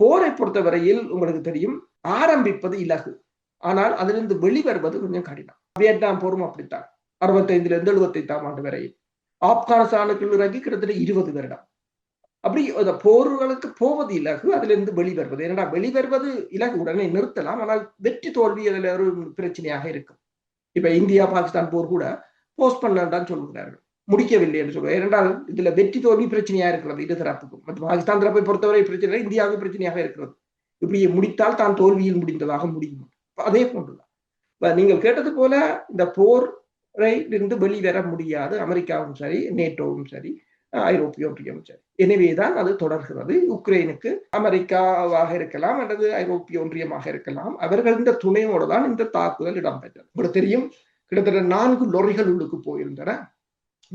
போரை பொறுத்தவரையில் உங்களுக்கு தெரியும் ஆரம்பிப்பது இலகு. ஆனால் அதிலிருந்து வெளிவருவது கொஞ்சம் கடினம். வியட்நாம் போரும் அப்படித்தான். அறுபத்தைந்துல இருந்து எழுபத்தைந்தாம் ஆண்டு வரை. ஆப்கானிஸ்தானுக்குள் இறங்கி கிட்டத்தட்ட இருபது வருடம். அப்படி அந்த போர்களுக்கு போவது இலகு அதிலிருந்து வெளிவருவது. ஏன்னா வெளிவருவது இலகு உடனே நிறுத்தலாம். ஆனால் வெற்றி தோல்வி அதில் ஒரு பிரச்சனையாக இருக்கும். இப்ப இந்தியா பாகிஸ்தான் போர் கூட போஸ்ட் பண்ணதான் சொல்கிறார்கள் முடிக்கவில்லை என்று சொல்லுவார். ஏனென்றால் இதுல வெற்றி தோல்வி பிரச்சனையா இருக்கிறது இரு தரப்புக்கும். மற்றும் பாகிஸ்தான் தரப்பை பொறுத்தவரை பிரச்சனை இந்தியாவுக்கு பிரச்சனையாக இருக்கிறது. இப்படி முடித்தால் தான் தோல்வியில் முடிந்ததாக முடியும். அதே போன்றுதான் நீங்கள் கேட்டது போல இந்த போரை இருந்து வெளிவர முடியாது. அமெரிக்காவும் சரி நேட்டோவும் சரி ஐரோப்பிய ஒன்றியமும் சரி. எனவேதான் அது தொடர்கிறது. உக்ரைனுக்கு அமெரிக்காவாக இருக்கலாம் அல்லது ஐரோப்பிய ஒன்றியமாக இருக்கலாம். அவர்களின் துணையோடு தான் இந்த தாக்குதல் இடம்பெற்றது. உங்களுக்கு தெரியும் கிட்டத்தட்ட நான்கு லொரிகள் உள்ளுக்கு போயிருந்தன.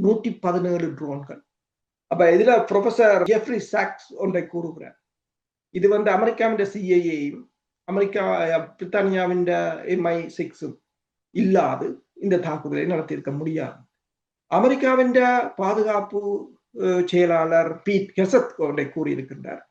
நூற்றி பதினேழு ட்ரோன்கள் அப்ப இதுல ப்ரொஃபசர் ஜெஃப்ரி சாக்ஸ் ஒன்றை கூறுகிறார். இது வந்து அமெரிக்காவின் சிஐஏயும் அமெரிக்கா பிரித்தானியாவின் எம்ஐ சிக்ஸும் இல்லாது இந்த தாக்குதலை நடத்தியிருக்க முடியாது. அமெரிக்காவின் பாதுகாப்பு செயலாளர் பீட் கெசத் ஒன்றை கூறியிருக்கின்றார்.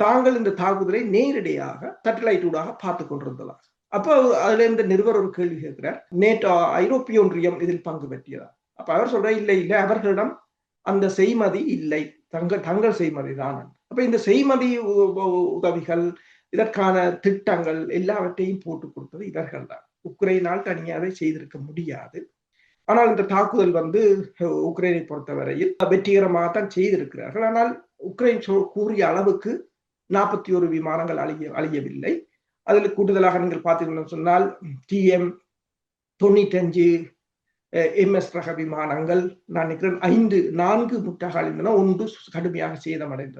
தாங்கள் இந்த தாக்குதலை நேரடியாக சேட்டலைட் ஊடாக பார்த்து கொண்டிருந்தலாம் அப்போ அதுல இந்த நிருபர் ஒரு கேள்வி கேட்கிறார். நேட்டோ ஐரோப்பிய ஒன்றியம் இதில் பங்கு பெற்றியதா அப்ப அவர் சொல்ற இல்லை இல்லை அவர்களிடம் அந்த செய்மதி இல்லை. தங்கள் தங்கள் செய்மதி தான். அப்ப இந்த செய்மதி உதவிகள் இதற்கான திட்டங்கள் எல்லாவற்றையும் போட்டு கொடுத்தது இவர்கள் தான். உக்ரைனால் தனியாக செய்திருக்க முடியாது. ஆனால் இந்த தாக்குதல் வந்து உக்ரைனை பொறுத்தவரையில் வெற்றிகரமாக தான் செய்திருக்கிறார்கள். ஆனால் உக்ரைன் கூறிய அளவுக்கு நாற்பத்தி ஒரு விமானங்கள் அழிய அழியவில்லை. அதில் கூடுதலாக நீங்கள் பார்த்தீங்கன்னு சொன்னால் டிஎம் தொண்ணூற்றஞ்சு எம்எஸ் ரக விமானங்கள் நான் நினைக்கிறேன் ஐந்து நான்கு முட்டகாலின் ஒன்று கடுமையாக சேதமடைந்தது.